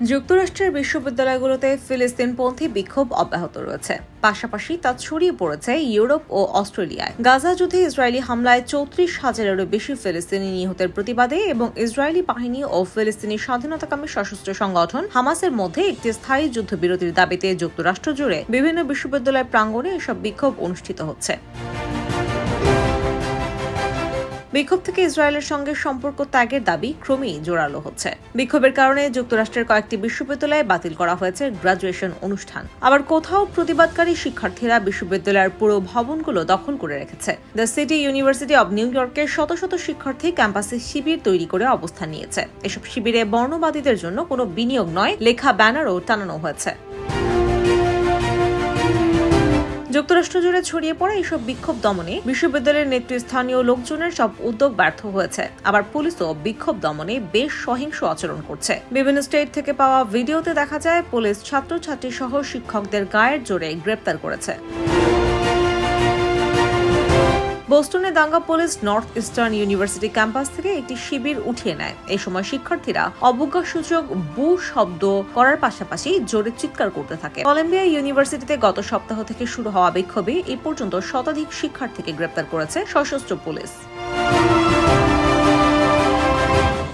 যুক্তরাষ্ট্রের বিশ্ববিদ্যালয়গুলোতে ফিলিস্তিন ফিলিস্তিনপন্থী বিক্ষোভ অব্যাহত রয়েছে। পাশাপাশি তা ছড়িয়ে পড়েছে ইউরোপ ও অস্ট্রেলিয়ায়। গাজা যুদ্ধে ইসরায়েলি হামলায় চৌত্রিশ হাজারেরও বেশি ফিলিস্তিনি নিহতের প্রতিবাদে এবং ইসরায়েলি বাহিনী ও ফিলিস্তিনি স্বাধীনতাকামী সশস্ত্র সংগঠন হামাসের মধ্যে একটি স্থায়ী যুদ্ধবিরতির দাবিতে যুক্তরাষ্ট্র জুড়ে বিভিন্ন বিশ্ববিদ্যালয় প্রাঙ্গণে এসব বিক্ষোভ অনুষ্ঠিত হচ্ছে। বিক্ষোভ থেকে ইসরায়েলের সঙ্গে সম্পর্ক ত্যাগের দাবি ক্রমেই জোরালো হচ্ছে। বিক্ষোভের কারণে যুক্তরাষ্ট্রের কয়েকটি বিশ্ববিদ্যালয়ে বাতিল করা হয়েছে গ্রাজুয়েশন অনুষ্ঠান। আবার কোথাও প্রতিবাদকারী শিক্ষার্থীরা বিশ্ববিদ্যালয়ের পুরো ভবনগুলো দখল করে রেখেছে। The City University of New ইয়র্কের শত শত শিক্ষার্থী ক্যাম্পাসে শিবির তৈরি করে অবস্থান নিয়েছে। এসব শিবিরে বর্ণবাদীদের জন্য কোনো বিনিয়োগ নয়, লেখা ব্যানারও টানানো হয়েছে। যুক্তরাষ্ট্র জুড়ে ছড়িয়ে পড়া এইসব বিক্ষোভ দমনে বিশ্ববিদ্যালয়ের নেতৃস্থানীয় লোকজনের সব উদ্যোগ ব্যর্থ হয়েছে। আবার পুলিশও বিক্ষোভ দমনে বেশ সহিংস আচরণ করছে। বিভিন্ন স্টেট থেকে পাওয়া ভিডিওতে দেখা যায়, পুলিশ ছাত্রছাত্রী সহ শিক্ষকদের গায়ের জোরে গ্রেপ্তার করেছে। বোস্টনে দাঙ্গা police North Eastern University campus থেকে একটি শিবির উঠিয়ে নেয়। এই সময় শিক্ষার্থীরা অবজ্ঞাসূচক বু শব্দ করার পাশাপাশি জোরে চিৎকার করতে থাকে। কলম্বিয়া ইউনিভার্সিটিতে গত সপ্তাহ থেকে শুরু হওয়া বিক্ষোভে এ পর্যন্ত শতাধিক শিক্ষার্থীকে গ্রেপ্তার করেছে সশস্ত্র পুলিশ।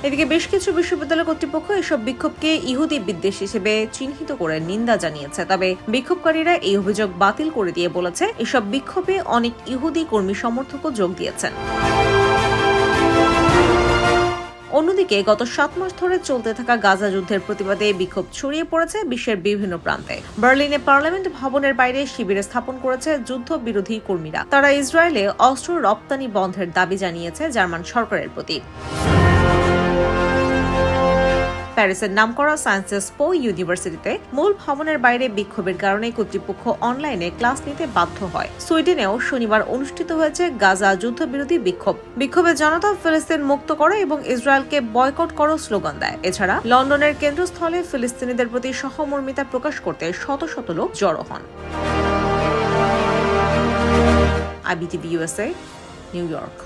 এদিকে বেশ কিছু বিশ্ববিদ্যালয় কর্তৃপক্ষ এসব বিক্ষোভকে ইহুদি বিদ্বেষ হিসেবে চিহ্নিত করে নিন্দা জানিয়েছে। তবে বিক্ষোভকারীরা এই অভিযোগ বাতিল করে দিয়ে বলেছে, এসব বিক্ষোভে অনেক ইহুদি কর্মী সমর্থকও যোগ দিয়েছেন। অন্যদিকে গত সাত মাস ধরে চলতে থাকা গাজা যুদ্ধের প্রতিবাদে বিক্ষোভ ছড়িয়ে পড়েছে বিশ্বের বিভিন্ন প্রান্তে। বার্লিনে পার্লামেন্ট ভবনের বাইরে শিবিরে স্থাপন করেছে যুদ্ধ বিরোধী কর্মীরা। তারা ইসরায়েলে অস্ত্র রপ্তানি বন্ধের দাবি জানিয়েছে জার্মান সরকারের প্রতি। প্যারিসের নামকরা সায়েন্সেস পো ইউনিভার্সিটিতে মূল ভবনের বাইরে বিক্ষোভের কারণে কর্তৃপক্ষ অনলাইনে ক্লাস নিতে বাধ্য হয়। সুইডেনেও শনিবার অনুষ্ঠিত হয়েছে গাজা যুদ্ধবিরোধী বিক্ষোভ। বিক্ষোভে জনতা ফিলিস্তিন মুক্ত করো এবং ইসরায়েলকে বয়কট করো স্লোগান দেয়। এছাড়া লন্ডনের কেন্দ্রস্থলে ফিলিস্তিনিদের প্রতি সহমর্মিতা প্রকাশ করতে শত শত লোক জড়ো হন। IBTV USA New York.